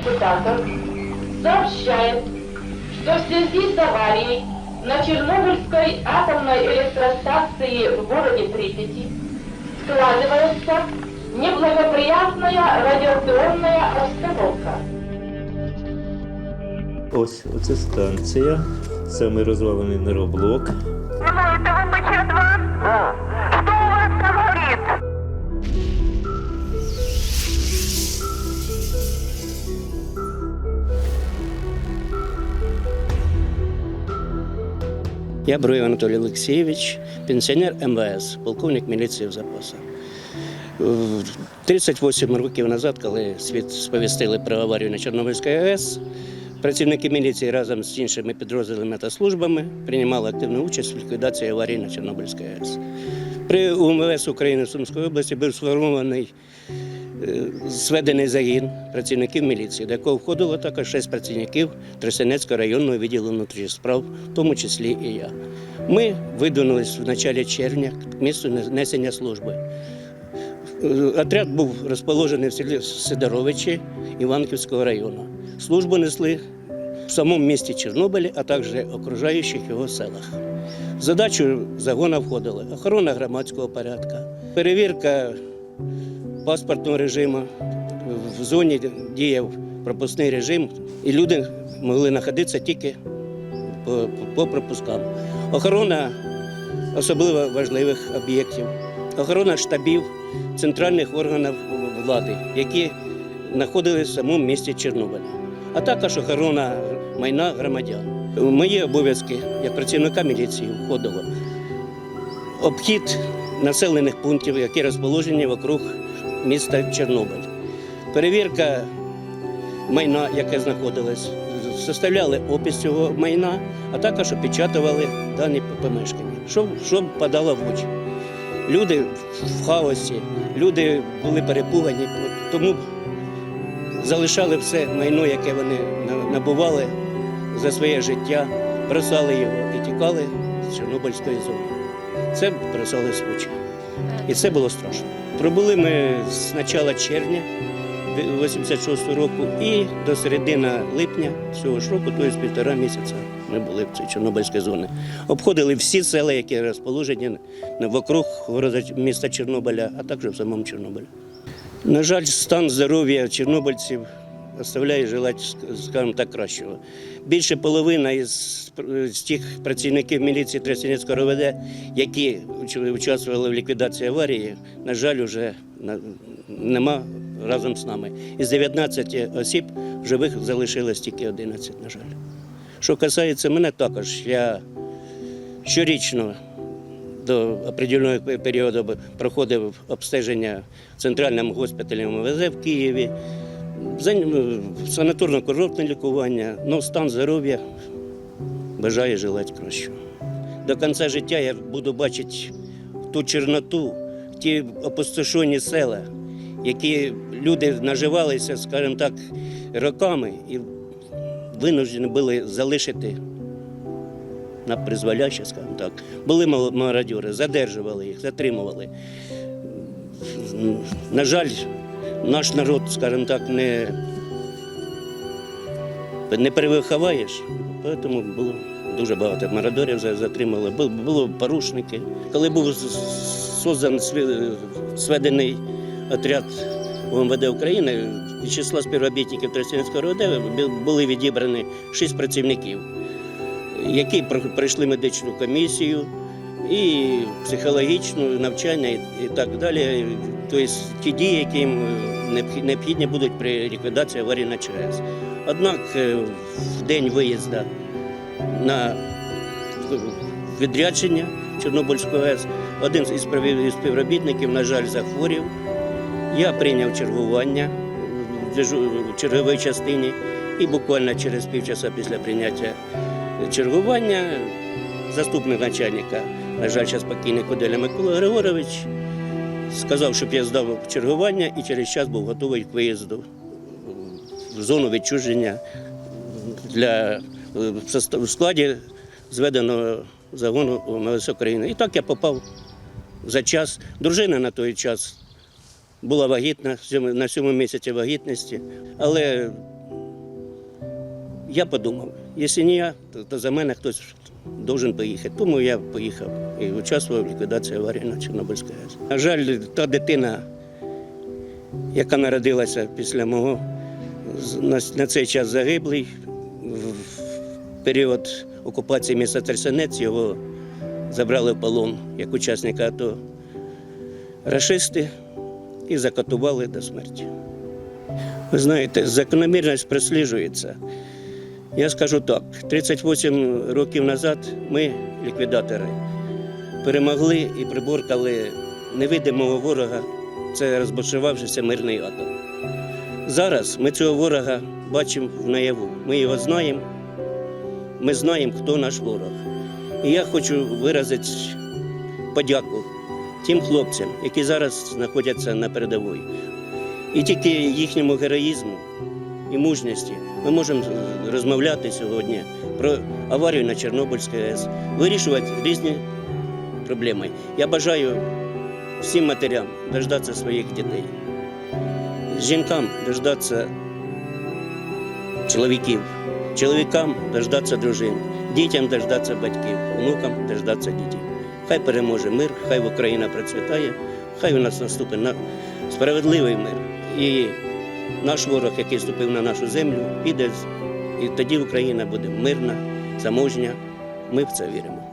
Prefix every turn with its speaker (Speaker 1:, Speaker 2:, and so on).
Speaker 1: депутатов сообщает, что в связи с аварией на Чернобыльской атомной электростанции в городе Припяти складывается неблагоприятная радиационная обстановка.
Speaker 2: Ось оце станція, саме розвалений нейроблок.
Speaker 3: Я Бруєв Анатолій Олексійович, пенсіонер МВС, полковник міліції в запасах. 38 років назад, коли світ сповістили про аварію на Чорнобильській АЕС, працівники міліції разом з іншими підрозділами та службами приймали активну участь в ліквідації аварії на Чорнобильській АЕС. При УМВС України Сумської області був сформований зведений загін працівників міліції, до якого входило також шість працівників Тростянецького районного відділу внутрішніх справ, в тому числі і я. Ми видвинулись в началі червня к місту несення служби. Е, Отряд був розположений в селі Сидоровичі Іванківського району. Службу несли в самому місті Чорнобилі, а також окружаючих його селах. Задачу загона входили охорона громадського порядку, перевірка паспортного режиму. В зоні діяв пропускний режим, і люди могли знаходитися тільки по, по пропускам. Охорона особливо важливих об'єктів, охорона штабів центральних органів влади, які знаходилися в самому місті Чорнобиля, а також охорона майна громадян. Мої обов'язки як працівника міліції входило обхід населених пунктів, які розположені вокруг міста Чорнобиль. Перевірка майна, яке знаходилось, составляли опис цього майна, а також опечатували дані помешкання, що, що подало в очі. Люди в хаосі, люди були перепугані, тому залишали все майно, яке вони набували за своє життя, бросали його і тікали з Чорнобильської зони. Це бросали очі. І це було страшно. Пробули ми з початку червня 86 року і до середини липня цього ж року, тобто півтора місяця, ми були в цій Чорнобильській зоні. Обходили всі села, які розположені вокруг міста Чорнобиля, а також в самому Чорнобилі. На жаль, стан здоров'я чорнобильців оставляє желати, скажімо так, кращого. Більше половина із, з тих працівників міліції Тростянецького РОВД, які участвували в ліквідації аварії, на жаль, вже нема разом з нами. Із 19 осіб живих залишилось тільки 11, на жаль. Що касається мене також, я щорічно до определеного періоду проходив обстеження в центральному госпіталі МВЗ в Києві, займ- санаторно-курортне лікування, ну, стан здоров'я бажає желати кращого. До кінця життя я буду бачити ту чорноту, ті опустошені села, які люди наживалися, скажімо так, роками і винуждені були залишити на призволяще, скажімо так. Були мародьори, задержували їх, затримували. На жаль, наш народ, скажімо так, не, не перевиховаєш, тому було дуже багато мародорів затримали, було порушники. Коли був з- з- создан сведений отряд УМВД України, із числа співробітників Тростянецького РОД були відібрані шість працівників які пройшли медичну комісію і психологічну навчання і, так далі. Тобто ті дії, які їм е, необхідні будуть при ліквідації аварії на ЧАЕС. Однак е, в день виїзду на відрядження Чорнобильського АЕС один із співробітників, на жаль, захворів. Я прийняв чергування в черговій частині і буквально через півчаса після прийняття чергування заступник начальника, на жаль, зараз покійний Куделя Микола Григорович, сказав, щоб я здав чергування і через час був готовий к виїзду в зону відчуження для в складі зведеного загону МВС України. І так я попав за час. Дружина на той час була вагітна, на сьомому місяці вагітності, але Я подумав, якщо не я, то, то за мене хтось должен поїхати. Тому я поїхав і участвував в ліквідації аварії на Чорнобильській АЕС. На жаль, та дитина, яка народилася після мого, на, цей час загиблий. В період окупації міста Трясенець його забрали в полон як учасника АТО рашисти і закатували до смерті. Ви знаєте, закономірність просліджується. Я скажу так: 38 років назад ми, ліквідатори, перемогли і приборкали невидимого ворога, це розбушувавшися мирний атом. Зараз ми цього ворога бачимо в наяву. Ми його знаємо, ми знаємо, хто наш ворог. І я хочу виразити подяку тим хлопцям, які зараз знаходяться на передовій. І тільки їхньому героїзму і мужності ми можемо розмовляти сьогодні про аварію на Чорнобильській АЕС, вирішувати різні проблеми. Я бажаю всім матерям дождатися своїх дітей, жінкам дождатися чоловіків, чоловікам дождатися дружин, дітям дождатися батьків, онукам дождатися дітей. Хай переможе мир, хай Україна процвітає, хай у нас наступить на справедливий мир. І наш ворог, який ступив на нашу землю, піде, і тоді Україна буде мирна, заможня. Ми в це віримо.